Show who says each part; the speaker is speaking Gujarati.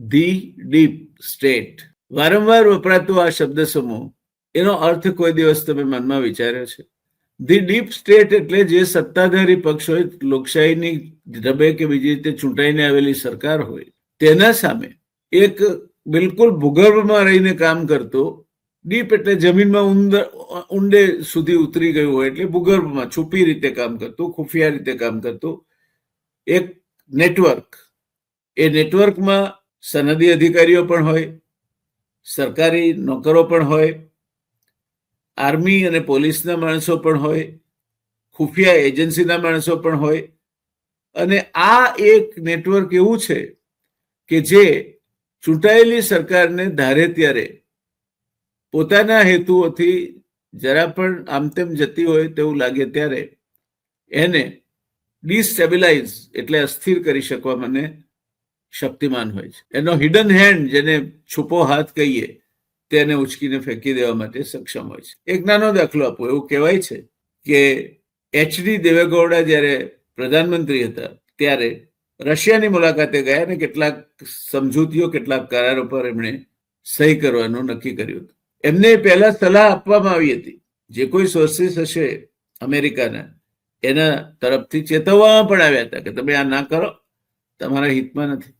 Speaker 1: The deep state. વારંવાર વપરાતો આ શબ્દ સમૂહ એનો અર્થ કોઈ દિવસ તમે મનમાં વિચાર્યો છે? ધી ડીપ સ્ટેટ એટલે જે સત્તાધારી પક્ષ હોય લોકશાહીની ઢબે કે બીજી રીતે ચૂંટાઈને આવેલી સરકાર હોય, તેના સામે એક બિલકુલ ભૂગર્ભમાં રહીને કામ કરતો, ડીપ એટલે જમીનમાં ઊંડે ઊંડે સુધી ઉતરી ગયું હોય એટલે ભૂગર્ભમાં છુપી રીતે કામ કરતું, ખુફિયા રીતે કામ કરતું. એક નેટવર્ક, એ નેટવર્કમાં સનદી અધિકારીઓ પણ હોય, સરકારી નોકરો પણ હોય, આર્મી અને પોલીસના માણસો પણ હોય, ખુફિયા એજન્સીના માણસો પણ હોય. અને આ એક નેટવર્ક એવું છે કે જે ચૂંટાયેલી સરકારને ધારે ત્યારે પોતાના હેતુઓથી જરા પણ આમ તેમ જતી હોય તેવું લાગે ત્યારે એને ડિસ્ટેબિલાઇઝ એટલે અસ્થિર કરી શકવા મને શક્તિમાન હોય છે. એનો હિડન હેન્ડ જેને છુપો હાથ કહીએ, તેને ઉચકીને ફેંકી દેવા માટે સક્ષમ હોય છે. એક નાનો દાખલો આપો. એવું કહેવાય છે કે એચડી દેવેગૌડા જ્યારે પ્રધાનમંત્રી હતા, ત્યારે રશિયાની મુલાકાતે ગયા અને કેટલાક સમજૂતીઓ, કેટલાક કરારો પર એમણે સહી કરવાનું નક્કી કર્યું હતું. એમને પહેલા સલાહ આપવામાં આવી હતી. જે કોઈ સોર્સિસ હશે અમેરિકાના, એના તરફથી ચેતવવામાં પણ આવ્યા હતા કે તમે આ ના કરો. તમારા હિતમાં નથી.